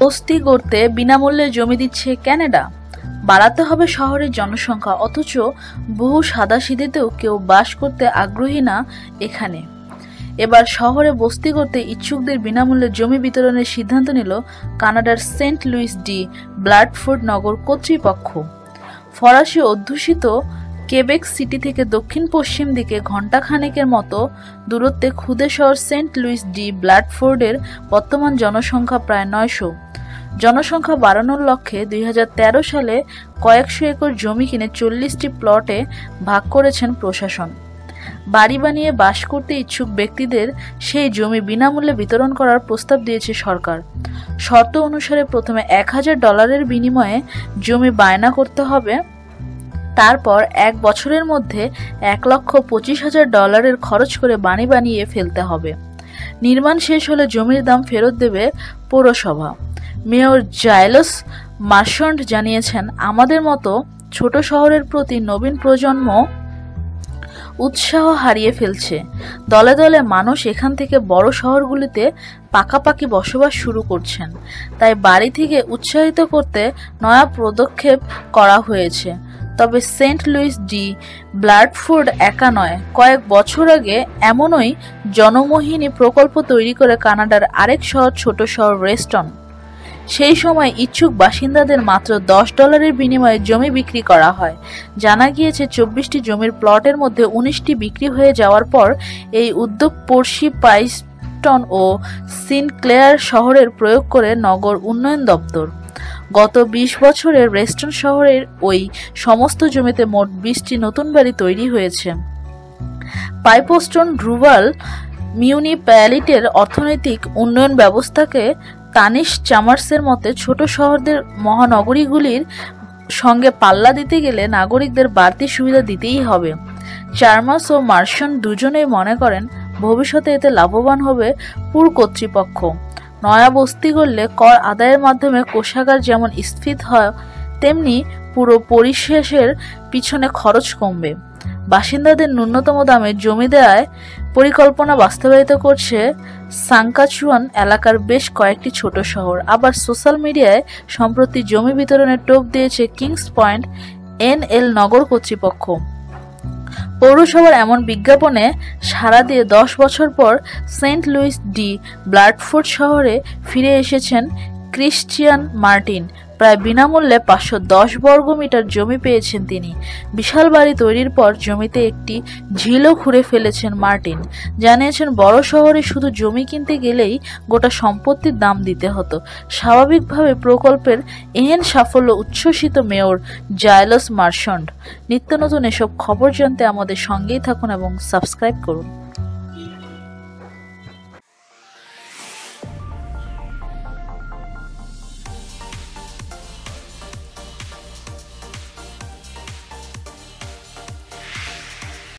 বস্তি গড়তে বিনামূল্যে জমি দিচ্ছে ক্যানাডা। বাড়াতে হবে শহরের জনসংখ্যা, অথচ বহু সাদাসিধেতেও কেউ বাস করতে আগ্রহী না এখানে। এবার শহরে বস্তি করতে ইচ্ছুকদের বিনামূল্যে জমি বিতরণের সিদ্ধান্ত নিল কানাডার সেন্ট লুইস ডি ব্লাডফোর্ড নগর কর্তৃপক্ষ। ফরাসি অধ্যুষিত কেবেক সিটি থেকে দক্ষিণ পশ্চিম দিকে ঘণ্টাখানেকের মতো দূরত্বে ক্ষুদে শহর সেন্ট লুইস ডি ব্লাডফোর্ডের বর্তমান জনসংখ্যা প্রায় নয়শো। জনসংখ্যা বাড়ানোর লক্ষ্যে দুই হাজার তেরো সালে কয়েকশো একর জমি কিনে চল্লিশটি প্লটে ভাগ করেছেন প্রশাসন। বাড়ি বানিয়ে বাস করতে ইচ্ছুক ব্যক্তিদের সেই জমি বিনামূল্যে বিতরণ করার প্রস্তাব দিয়েছে সরকার। শর্ত অনুসারে প্রথমে এক হাজার ডলারের বিনিময়ে জমি বায়না করতে হবে তারপর এক বছরের মধ্যে এক লক্ষ পঁচিশ হাজার ডলারের খরচ করে বাড়ি বানিয়ে ফেলতে হবে। নির্মাণ শেষ হলে জমির দাম ফেরত দেবে পৌরসভা। মেয়র জাইলস মার্শন্ট জানিয়েছেন, আমাদের মতো ছোট শহরের প্রতি নবীন প্রজন্ম উৎসাহ হারিয়ে ফেলছে। দলে দলে মানুষ এখান থেকে বড় শহরগুলিতে পাকাপাকি বসবাস শুরু করছেন। তাই বাড়ি থেকে উৎসাহিত করতে নয়া পদক্ষেপ করা হয়েছে। তবে সেন্ট লুইস ডি ব্লাডফোর্ড একা নয়। কয়েক বছর আগে এমনই জনমোহিনী প্রকল্প তৈরি করে কানাডার আরেক শহর, ছোট শহর রেস্টন। সেই সময় ইচ্ছুক বাসিন্দাদের মাত্র দশ ডলারের বিনিময়ে জমি বিক্রি করা হয়। জানা গিয়েছে, চব্বিশটি জমির প্লটের মধ্যে উনিশটি বিক্রি হয়ে যাওয়ার পর এই উদ্যোগ পড়শি পাইস্টন ও সিনক্লেয়ার শহরের প্রয়োগ করে নগর উন্নয়ন দপ্তর। গত ২০ বছরে রেস্টন শহরের ওই সমস্ত জমিতে মোট বিশটি নতুন বাড়ি তৈরি হয়েছে। পাইপোস্টন রুভাল মিউনিপ্যালিটির অর্থনৈতিক উন্নয়ন ব্যবস্থাকে তানিশ চামার্সের মতে ছোট শহরদের মহানগরীগুলির সঙ্গে পাল্লা দিতে গেলে নাগরিকদের বাড়তি সুবিধা দিতেই হবে। চার্মাস ও মার্শন দুজনেই মনে করেন, ভবিষ্যতে এতে লাভবান হবে পুর কর্তৃপক্ষ। নয়া বস্তি করলে কর আদায়ের মাধ্যমে কোষাগার যেমন স্ফীত হয়, তেমনি পুরো পরিশেষের পিছনে খরচ কমবে। বাসিন্দাদের ন্যূনতম দামে জমি দেওয়ায় পরিকল্পনা বাস্তবায়িত করছে সাংকাচুয়ান এলাকার বেশ কয়েকটি ছোট শহর। আবার সোশ্যাল মিডিয়ায় সম্প্রতি জমি বিতরণের টোপ দিয়েছে কিংস পয়েন্ট এন এল নগর কর্তৃপক্ষ। পৌরসভার এমন বিজ্ঞাপনে সারা দিয়ে দশ বছর পর সেন্ট লুইস ডি ব্লাডফোর্ড শহরে ফিরে এসেছেন ক্রিশ্চিয়ান মার্টিন। প্রায় বিনামূল্যে পাঁচশো দশ বর্গ মিটার জমি পেয়েছেন তিনি। বিশাল বাড়ি তৈরির পর জমিতে একটি ঝিলও খুঁড়ে ফেলেছেন মার্টিন। জানিয়েছেন, বড় শহরে শুধু জমি কিনতে গেলেই গোটা সম্পত্তির দাম দিতে হতো। স্বাভাবিকভাবে প্রকল্পের এহেন সাফল্য উচ্ছ্বসিত মেয়র জায়লস মার্শন্ড নিত্য নতুন এসব খবর জানতে আমাদের সঙ্গেই থাকুন এবং সাবস্ক্রাইব করুন।